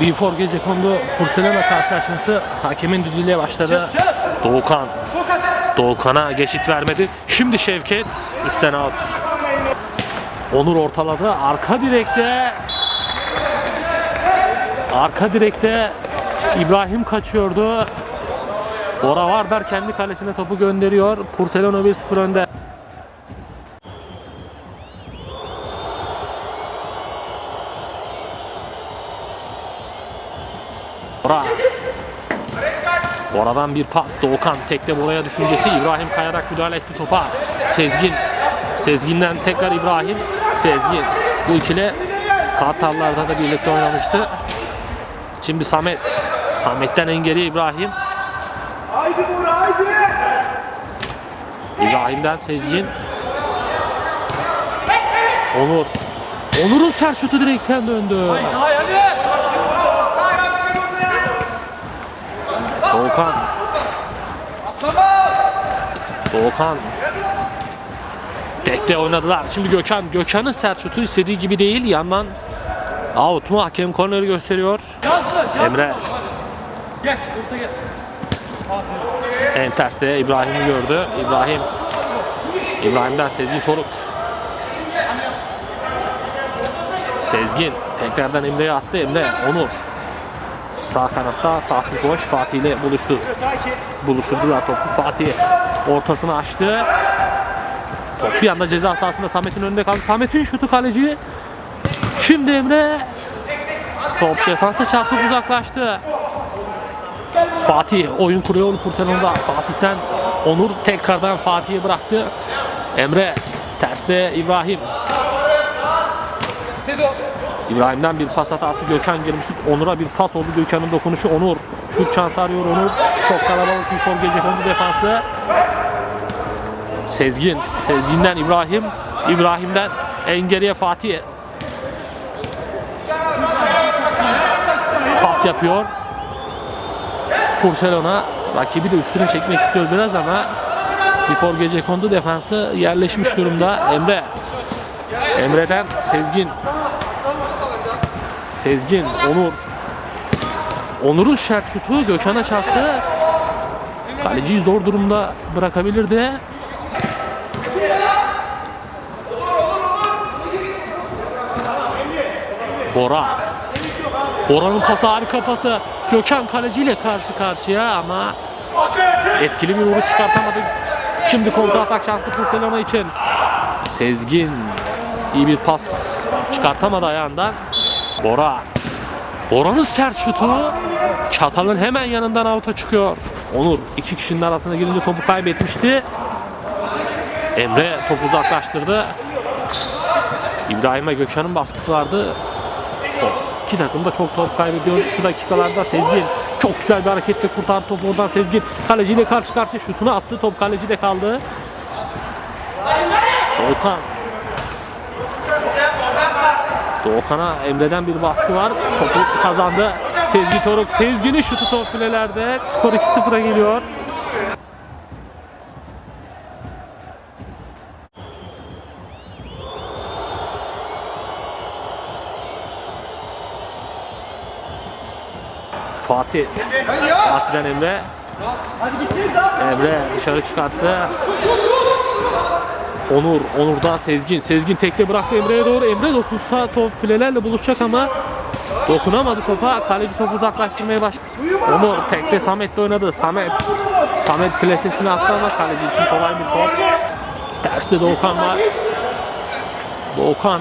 Before gece kondu Porselana karşılaşması hakemin düdüğüyle başladı. Doğukan. Doğukan'a geçit vermedi. Şimdi Şevket üstten out. Onur ortaladı. Arka direkte Arka direkte İbrahim kaçıyordu. Bora Vardar kendi kalesine topu gönderiyor. Porcelana 1-0 önde. Bora. Bora'dan bir pas. Doğukan tekte Bora'ya düşüncesi. İbrahim kayarak müdahale etti topa. Sezgin. Sezgin'den tekrar İbrahim. Sezgin. Bu ikili Kartallar'da da birlikte oynamıştı. Şimdi Samet. Samet'ten en geriye İbrahim. Haydi Bora haydi. İbrahim'den Sezgin. Onur. Onur'un sert şutu direkten döndü. Haydi. Doğukan. Doğukan. Tekte oynadılar. Şimdi Gökhan. Gökhan'ın sert şutu istediği gibi değil. Yandan out mu? Hakem korneri gösteriyor. Yazdı. Yazdı. Emre Gel. Gel. en terste İbrahim'i gördü. İbrahim İbrahim'den Sezgin Toruk. Sezgin tekrardan Emre'ye attı. Emre Onur. Sağ kanatta Fatih Boş Fatih ile buluştu. Buluşturdular topu. Fatih ortasını açtı. Top bir anda ceza sahasında Samet'in önünde kaldı. Samet'in şutu kaleci. Şimdi Emre top defansa çarpıp uzaklaştı. Fatih oyun kuruyor Porselon'da. Fatih'ten Onur tekrardan Fatih'e bıraktı. Emre terste İbrahim. İbrahim'den bir pas hatası Gökhan girmişti. Onur'a bir pas oldu Gökhan'ın dokunuşu Onur. Şut şansı arıyor Onur. Çok kalabalık bir for gece kondu defansı. Sezgin. Sezgin'den İbrahim. İbrahim'den en geriye Fatih. Pas yapıyor. Porcelona rakibi de üstüne çekmek istiyor biraz ama Before gece kondu defansı yerleşmiş durumda. Emre. Emre'den Sezgin. Sezgin, Onur. Onur'un şert şutu Gökhan'a çarptı. Kaleciyi zor durumda bırakabilirdi. Bora. Bora'nın pası harika pası. Gökhan kaleciyle karşı karşıya ama etkili bir vuruş çıkartamadı. Şimdi kontra atak şansı Barcelona için. Sezgin iyi bir pas çıkartamadı ayağından. Bora. Bora'nın sert şutu Çatal'ın hemen yanından avuta çıkıyor. Onur iki kişinin arasına girince topu kaybetmişti. Emre topu uzaklaştırdı. İbrahim'e Gökhan'ın baskısı vardı. Top. İki takım da çok top kaybediyor şu dakikalarda. Sezgin çok güzel bir hareketle kurtardı topu oradan Sezgin. Kaleciyle karşı karşıya şutunu attı. Top kalecide kaldı. Volkan Doğukan'a Emre'den bir baskı var. Topu kazandı. Sezgi Toruk. Sezgin'in şutu top filelerde. Skor 2-0'a geliyor. Fatih. Fatih'den Emre. Emre dışarı çıkarttı. Onur, Onur'da Sezgin. Sezgin tekte bıraktı Emre'ye doğru. Emre dokunsa top filelerle buluşacak ama dokunamadı topa. Kaleci topu uzaklaştırmaya başladı. Onur tekte Samet'le oynadı. Samet. Samet plasesini attı ama kaleci için kolay bir top. Terste Doğukan var. Doğukan.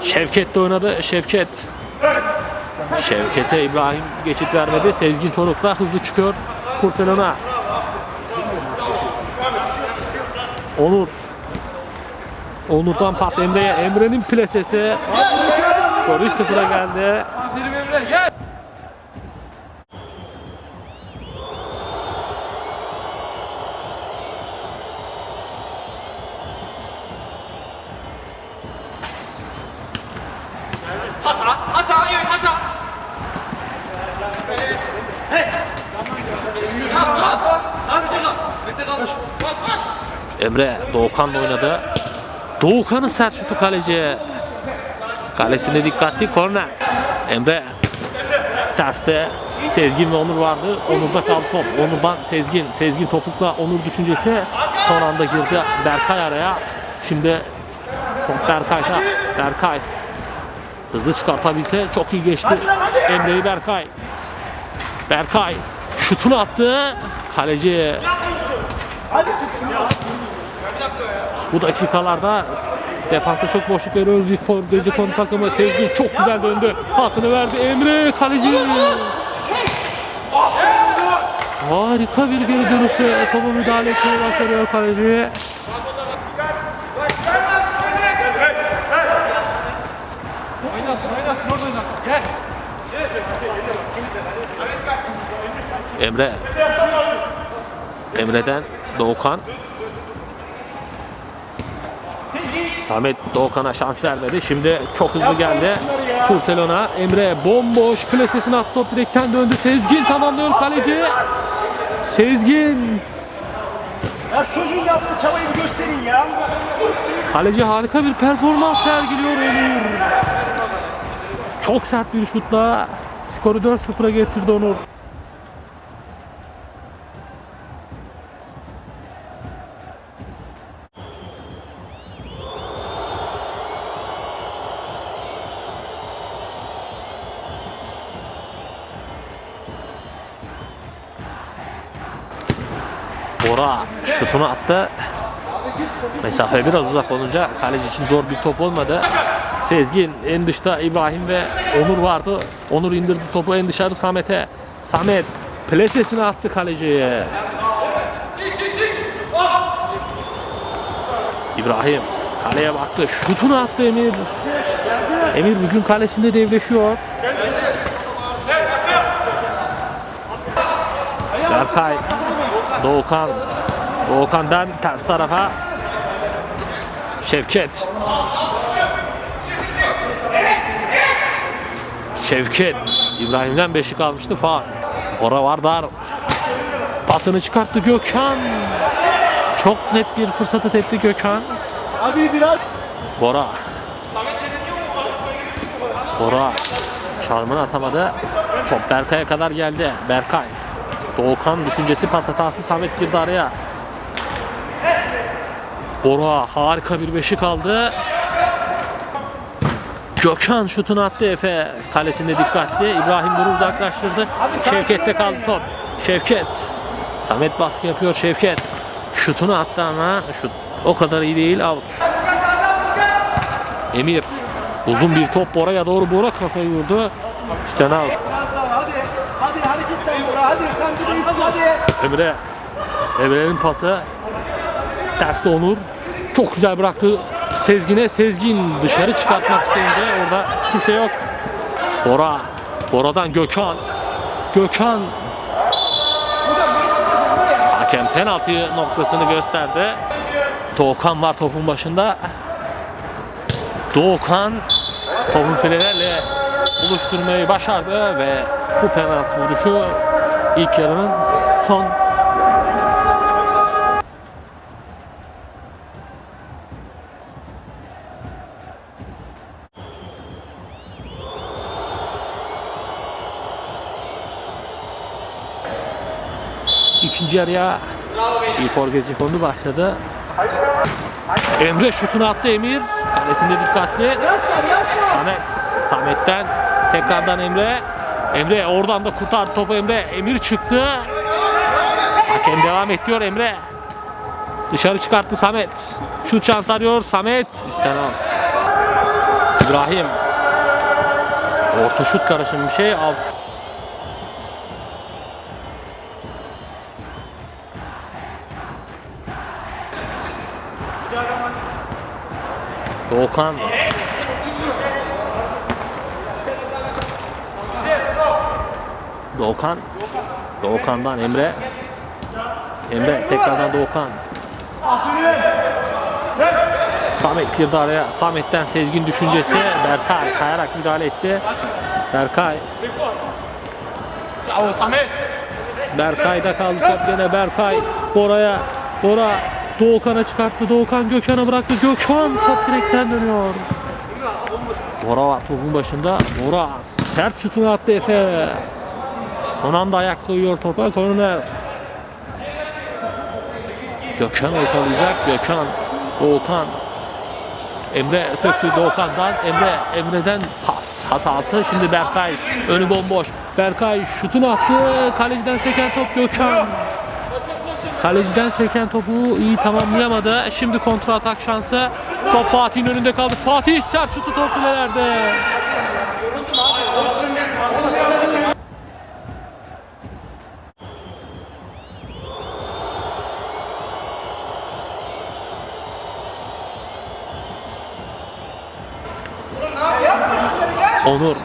Şevket de oynadı. Şevket. Şevket'e İbrahim geçit vermedi. Sezgin Toruk'la hızlı çıkıyor. Porselana. Onur. Onur'dan pas Emre'ye. Emre'nin plasesi. Skor 3-0'a geldi. Aferin Emre gel. Hata, hata, evet hata. Hey. Kal, kal. Sadece kal. Mete kal. Bas, bas. Emre Doğukan'la oynadı. Doğukan'ın sert şutu kaleciye. Kalesinde dikkatli korner. Emre terste Sezgin ve Onur vardı. Onur'da kaldı top. Onur'dan Sezgin. Sezgin topukla Onur düşüncesi. Son anda girdi Berkay araya. Şimdi top Berkay'da. Berkay hızlı çıkartabilse çok iyi geçti. Emre'yi Berkay. Berkay şutunu attı. Kaleci bu dakikalarda defansta çok boşluk veriyor. Gece konu takımı Sezgin çok güzel döndü. Pasını verdi Emre kaleci. Harika bir geri dönüşte topa müdahale etmeyi başarıyor kaleci. Emre. Emre'den Doğukan. Samet Doğukan'a şans vermedi. Şimdi çok hızlı geldi. Kurtelon'a. Emre bomboş. Klasesini attı. Top direkten döndü. Sezgin tamamlıyor kaleci. Sezgin. Ya çocuğun yaptığı çabayı bir gösterin ya. Kaleci harika bir performans sergiliyor Onur. Çok sert bir şutla skoru 4-0'a getirdi Onur. Bora şutunu attı. Mesafe biraz uzak olunca kaleci için zor bir top olmadı. Sezgin en dışta İbrahim ve Onur vardı. Onur indirdi topu en dışarı Samet'e. Samet plesesini attı kaleciye. İbrahim kaleye baktı. Şutunu attı Emir. Emir bugün kalesinde devleşiyor. Berkay. Doğukan. Doğukan'dan ters tarafa Şevket. Şevket. İbrahim'den beşik almıştı faal. Ora var dar. Pasını çıkarttı Gökhan. Çok net bir fırsatı tepti Gökhan. Hadi biraz. Bora. Bora. Çarmını atamadı. Top Berkay'a kadar geldi. Berkay. Doğukan düşüncesi pas hatası Samet girdi araya. Bora harika bir beşik aldı. Gökhan şutunu attı Efe kalesinde dikkatli. İbrahim Nur'u uzaklaştırdı. Şevket'te kaldı top. Şevket. Samet baskı yapıyor Şevket. Şutunu attı ama şut o kadar iyi değil out. Emir. Uzun bir top Bora'ya doğru Bora kafayı vurdu. İsten out. Hadi. Sen de hadi. Emre. Emre'nin pası. Terste Onur. Çok güzel bıraktı. Sezgin'e Sezgin dışarı çıkartmak isteyince orada kimse yok. Bora. Bora'dan Gökhan. Gökhan. Hakem penaltı noktasını gösterdi. Doğukan var topun başında. Doğukan topu filelerle buluşturmayı başardı ve bu penaltı vuruşu ilk yarının son ikinci yarıya bir forgeci konu başladı. Emre şutunu attı Emir. Kalesinde dikkatli. Samet. Samet'ten tekrardan Emre. Emre oradan da kurtardı topu Emre. Emir çıktı. Hakem devam ediyor Emre. Dışarı çıkarttı Samet. Şut şans arıyor Samet. Üstten alt. İbrahim. Orta şut karışımı bir şey alt. Doğukan. Doğukan. Doğukan'dan Emre. Emre tekrardan Doğukan. Samet girdi araya. Samet'ten Sezgin düşüncesi. Berkay kayarak müdahale etti. Berkay. Bravo Samet. Berkay'da kaldı top gene Berkay. Bora'ya. Bora Doğukan'a çıkarttı. Doğukan Gökhan'a bıraktı. Gökhan top direkten dönüyor. Bora var topun başında. Bora sert şutunu attı Efe. Son anda ayak koyuyor topa. Korner. Gökhan ortalayacak. Gökhan. Doğukan. Emre söktü Doğukan'dan. Emre Emre'den pas hatası. Şimdi Berkay önü bomboş. Berkay şutunu attı. Kaleciden seken top Gökhan. Kaleciden seken topu iyi tamamlayamadı. Şimdi kontra atak şansı. Top Fatih'in önünde kaldı. Fatih sert şutu top filelerde. Onur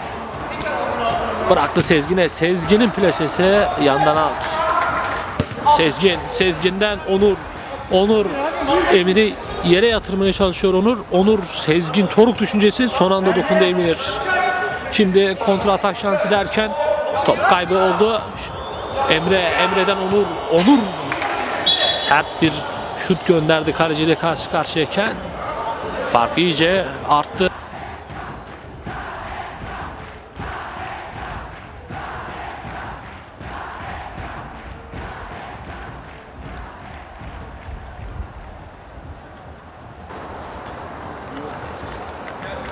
bıraktı Sezgin'e. Sezgin'in plasesi yandan out. Sezgin, Sezgin'den Onur. Onur Emir'i yere yatırmaya çalışıyor Onur. Onur Sezgin Toruk düşüncesi son anda dokundu Emir. Şimdi kontra atak şansı derken top kaybı oldu. Emre, Emre'den Onur. Onur sert bir şut gönderdi kaleciyle karşı karşıyayken. Fark iyice arttı.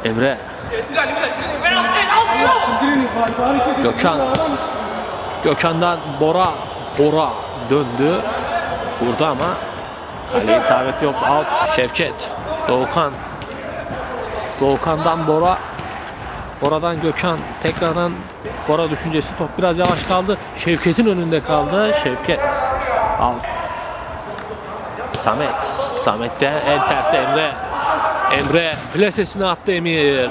Emre, Gökhan. Gökhan'dan Bora. Bora döndü. Vurdu ama kaleye isabet yok. Out. Şevket. Doğukan. Doğukan'dan Bora. Bora'dan Gökhan. Tekrardan Bora düşüncesi top biraz yavaş kaldı. Şevket'in önünde kaldı. Şevket. Out. Samet. Samet'te en tersi Emre. Emre plasesine attı Emir.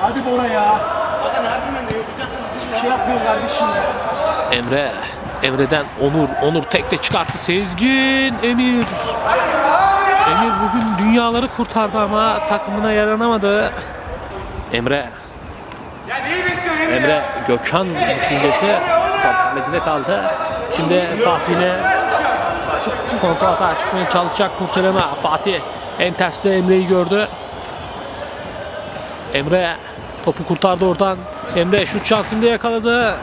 Hadi Bora ya. Hiçbir şey yapmıyor kardeşim ya. Emre. Emre'den Onur. Onur tekte çıkarttı. Sezgin. Emir. Emir bugün dünyaları kurtardı ama takımına yaranamadı. Emre. Emre Gökhan düşüncesi kaldı. Şimdi Fatih'ine kontra atağa çıkmaya çalışacak kurtarma. Fatih en terste Emre'yi gördü. Emre topu kurtardı oradan. Emre şut şansında yakaladı.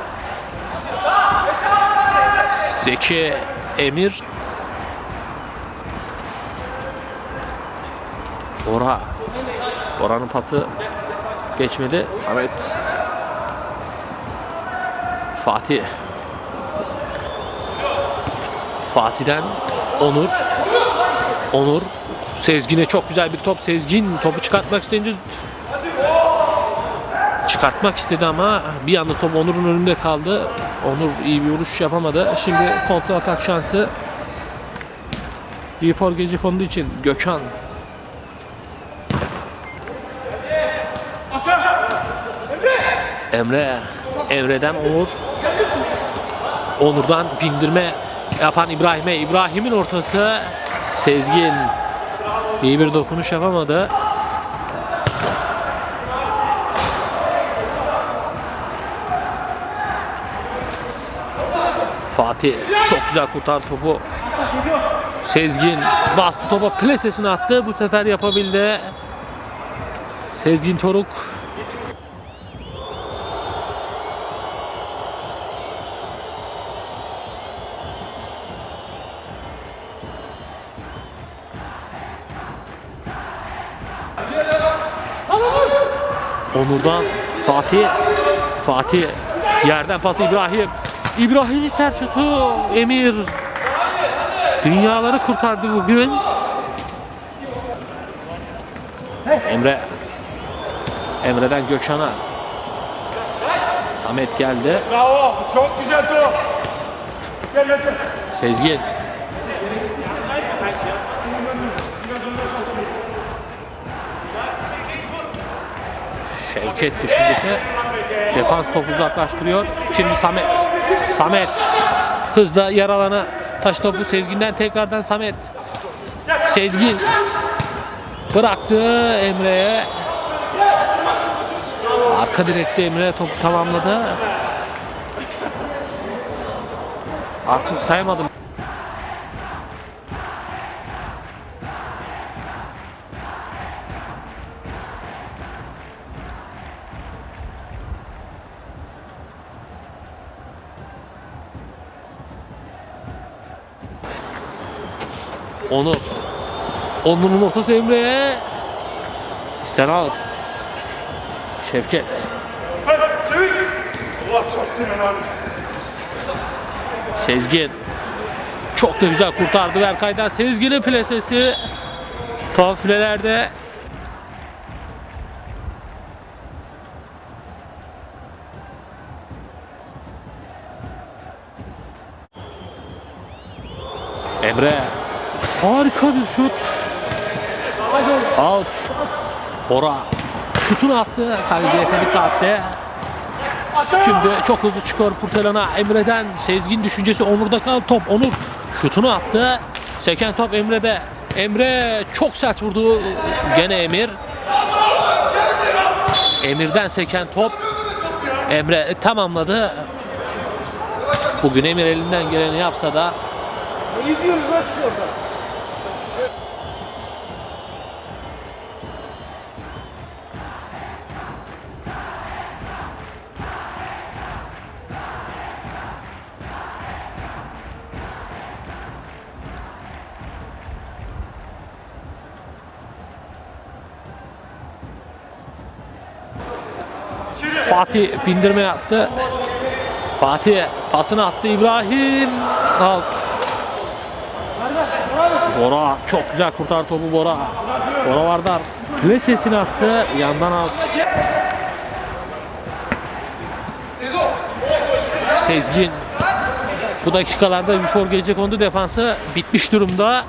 Zeki Emir Bora Bora'nın pası geçmedi. Samet Fatih Fatih'den Onur Onur Sezgin'e çok güzel bir top. Sezgin topu çıkartmak isteyince çıkartmak istedi ama bir anda top Onur'un önünde kaldı. Onur iyi bir vuruş yapamadı. Şimdi kontra atak şansı. İyi for gece konduğu için Gökhan. Emre. Emre'den Onur. Onur'dan bindirme yapan İbrahim'e. İbrahim'in ortası. Sezgin. İyi bir dokunuş yapamadı. Fatih çok güzel kurtardı topu. Sezgin bastı topa plasesini attı. Bu sefer yapabildi. Sezgin Toruk. Onur'dan Fatih. Fatih yerden pası İbrahim. İbrahim sert şutu Emir. Dünyaları kurtardı bugün. Emre. Emre'den Gökhan'a. Samet geldi. Bravo. Çok güzel top. Gel gel gel. Sezgin. Şevket düşüncesi. Defans topu uzaklaştırıyor. Şimdi Samet. Samet. Hızla yaralana taş topu Sezgin'den tekrardan Samet. Sezgin. Bıraktı Emre'ye. Arka direkte Emre topu tamamladı. Artık saymadım. Onur. Onur'un ortası Emre'ye. İsten out. Şevket. Sezgin. Çok da güzel kurtardı Berkay'dan. Sezgin'in plasesi. Top filelerde. Emre. Harika bir şut. Out. Bora. Şutunu attı. Kaleci Efendi attı. Şimdi çok hızlı çıkıyor Purselana Emre'den Sezgin düşüncesi Onur'da kal top Onur şutunu attı seken top Emre'de Emre çok sert vurdu gene Emir Emir'den seken top Emre tamamladı bugün Emir elinden geleni yapsa da Ne izliyorsunuz lan orada? Fatih bindirme yaptı. Fatih pasını attı İbrahim. Out Bora çok güzel kurtar topu Bora. Bora Vardar ve sesini attı. Yandan out Sezgin. Bu dakikalarda bir gelecek ondu defansı bitmiş durumda.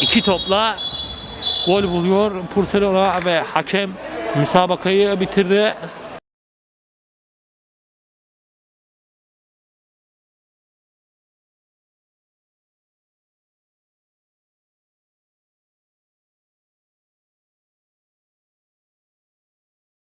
İki topla gol buluyor Purselona ve hakem müsabakayı bitirdi.